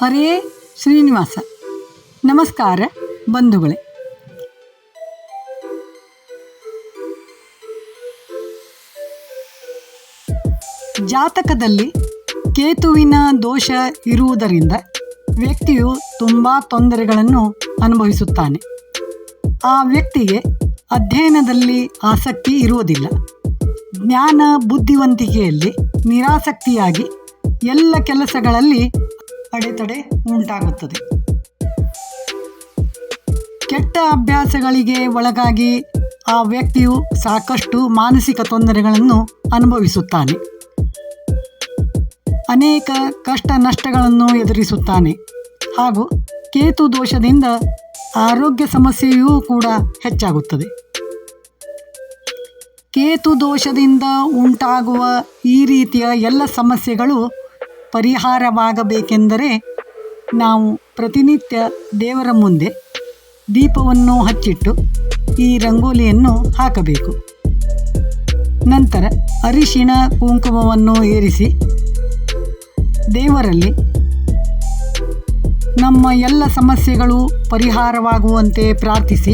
ಹರೇ ಶ್ರೀನಿವಾಸ. ನಮಸ್ಕಾರ ಬಂಧುಗಳೇ. ಜಾತಕದಲ್ಲಿ ಕೇತುವಿನ ದೋಷ ಇರುವುದರಿಂದ ವ್ಯಕ್ತಿಯು ತುಂಬ ತೊಂದರೆಗಳನ್ನು ಅನುಭವಿಸುತ್ತಾನೆ. ಆ ವ್ಯಕ್ತಿಗೆ ಅಧ್ಯಯನದಲ್ಲಿ ಆಸಕ್ತಿ ಇರುವುದಿಲ್ಲ. ಜ್ಞಾನ ಬುದ್ಧಿವಂತಿಕೆಯಲ್ಲಿ ನಿರಾಸಕ್ತಿಯಾಗಿ ಎಲ್ಲ ಕೆಲಸಗಳಲ್ಲಿ ಅಡೆತಡೆ ಉಂಟಾಗುತ್ತದೆ. ಕೆಟ್ಟ ಅಭ್ಯಾಸಗಳಿಗೆ ಒಳಗಾಗಿ ಆ ವ್ಯಕ್ತಿಯು ಸಾಕಷ್ಟು ಮಾನಸಿಕ ತೊಂದರೆಗಳನ್ನು ಅನುಭವಿಸುತ್ತಾನೆ. ಅನೇಕ ಕಷ್ಟ ನಷ್ಟಗಳನ್ನು ಎದುರಿಸುತ್ತಾನೆ. ಹಾಗೂ ಕೇತು ದೋಷದಿಂದ ಆರೋಗ್ಯ ಸಮಸ್ಯೆಯೂ ಕೂಡ ಹೆಚ್ಚಾಗುತ್ತದೆ. ಕೇತು ದೋಷದಿಂದ ಉಂಟಾಗುವ ಈ ರೀತಿಯ ಎಲ್ಲ ಸಮಸ್ಯೆಗಳು ಪರಿಹಾರವಾಗಬೇಕೆಂದರೆ ನಾವು ಪ್ರತಿನಿತ್ಯ ದೇವರ ಮುಂದೆ ದೀಪವನ್ನು ಹಚ್ಚಿಟ್ಟು ಈ ರಂಗೋಲಿಯನ್ನು ಹಾಕಬೇಕು. ನಂತರ ಅರಿಶಿಣ ಕುಂಕುಮವನ್ನು ಏರಿಸಿ ದೇವರಲ್ಲಿ ನಮ್ಮ ಎಲ್ಲ ಸಮಸ್ಯೆಗಳು ಪರಿಹಾರವಾಗುವಂತೆ ಪ್ರಾರ್ಥಿಸಿ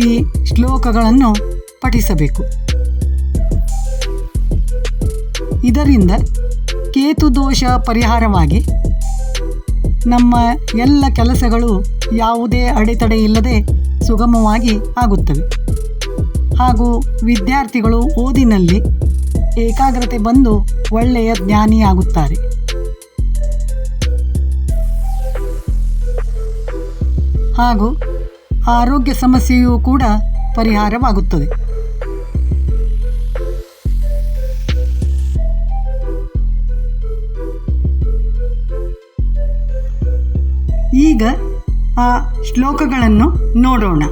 ಈ ಶ್ಲೋಕಗಳನ್ನು ಪಠಿಸಬೇಕು. ಇದರಿಂದ ಕೇತು ದೋಷ ಪರಿಹಾರವಾಗಿ ನಮ್ಮ ಎಲ್ಲ ಕೆಲಸಗಳು ಯಾವುದೇ ಅಡೆತಡೆ ಇಲ್ಲದೆ ಸುಗಮವಾಗಿ ಆಗುತ್ತವೆ. ಹಾಗೂ ವಿದ್ಯಾರ್ಥಿಗಳು ಓದಿನಲ್ಲಿ ಏಕಾಗ್ರತೆ ಬಂದು ಒಳ್ಳೆಯ ಜ್ಞಾನಿಯಾಗುತ್ತಾರೆ ಹಾಗೂ ಆರೋಗ್ಯ ಸಮಸ್ಯೆಯೂ ಕೂಡ ಪರಿಹಾರವಾಗುತ್ತದೆ. ಈಗ ಆ ಶ್ಲೋಕಗಳನ್ನು ನೋಡೋಣ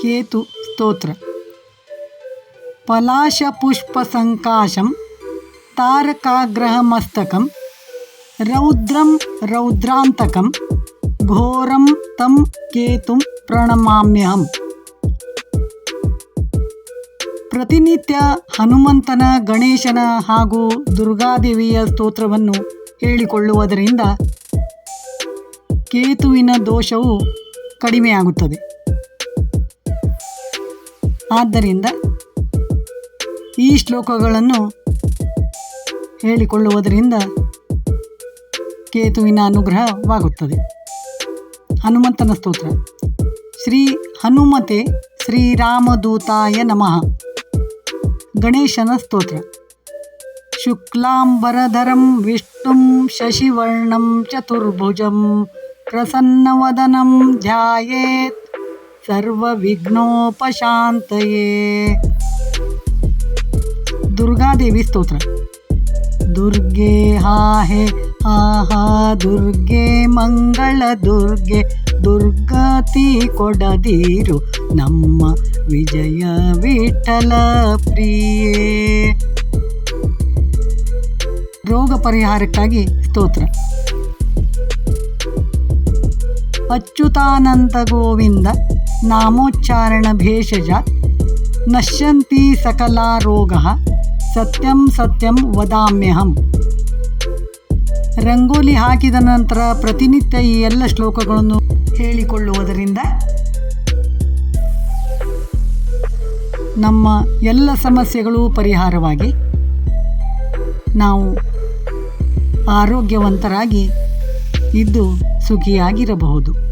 ಕೇತು ಸ್ತೋತ್ರ ಪಲಾಶಪುಷ್ಪಸಂಕಾಶಂ ತಾರಕಾಗ್ರಹಮಸ್ತಕಂ ರೌದ್ರಂ ರೌದ್ರಾಂತಕಂ ಘೋರಂ ತಂ ಕೇತುಂ ಪ್ರಣಮಾಮ್ಯಹಂ ಪ್ರತಿನಿತ್ಯ ಹನುಮಂತನ, ಗಣೇಶನ ಹಾಗೂ ದುರ್ಗಾದೇವಿಯ ಸ್ತೋತ್ರವನ್ನು ಹೇಳಿಕೊಳ್ಳುವುದರಿಂದ ಕೇತುವಿನ ದೋಷವು ಕಡಿಮೆಯಾಗುತ್ತದೆ. ಆದ್ದರಿಂದ ಈ ಶ್ಲೋಕಗಳನ್ನು ಹೇಳಿಕೊಳ್ಳುವುದರಿಂದ ಕೇತುವಿನ ಅನುಗ್ರಹವಾಗುತ್ತದೆ. ಹನುಮಂತನ ಸ್ತೋತ್ರ. ಶ್ರೀ ಹನುಮತೆ ಶ್ರೀರಾಮದೂತಾಯ ನಮಃ. ಗಣೇಶನ ಸ್ತೋತ್ರ. ಶುಕ್ಲಾಂಬರಧರಂ ವಿಷ್ಣುಂ ಶಶಿವರ್ಣಂ ಚತುರ್ಭುಜಂ ಪ್ರಸನ್ನವದನಂ ಧ್ಯಾಯೇತ್. ಸರ್ವವಿಘ್ನೋಪಶಾಂತಯೇ. ದುರ್ಗಾದೇವಿ ಸ್ತೋತ್ರ. ದುರ್ಗೆ ಹಾಹೆ ಆಹಾ ದುರ್ಗೆ ಮಂಗಳ ದುರ್ಗೆ, ದುರ್ಗತಿ ಕೊಡದಿರು. ನಮ್ಮ ವಿಜಯ ವಿಠಲ ಪ್ರಿಯೇ. ರೋಗ ಪರಿಹಾರಕ್ಕಾಗಿ ಸ್ತೋತ್ರ. ಅಚ್ಯುತಾನಂದ ಗೋವಿಂದ ನಾಮೋಚ್ಚಾರಣ ಭೇಷಜ ನಶ್ಯಂತಿ ಸಕಲಾ ರೋಗ ಸತ್ಯಂ ಸತ್ಯಂ ವದಾಮ್ಯಹಂ. ರಂಗೋಲಿ ಹಾಕಿದ ನಂತರ ಪ್ರತಿನಿತ್ಯ ಈ ಎಲ್ಲ ಶ್ಲೋಕಗಳನ್ನು ಹೇಳಿಕೊಳ್ಳುವುದರಿಂದ ನಮ್ಮ ಎಲ್ಲ ಸಮಸ್ಯೆಗಳು ಪರಿಹಾರವಾಗಿ ನಾವು ಆರೋಗ್ಯವಂತರಾಗಿ ಇದ್ದು ಸುಖಿಯಾಗಿರಬಹುದು.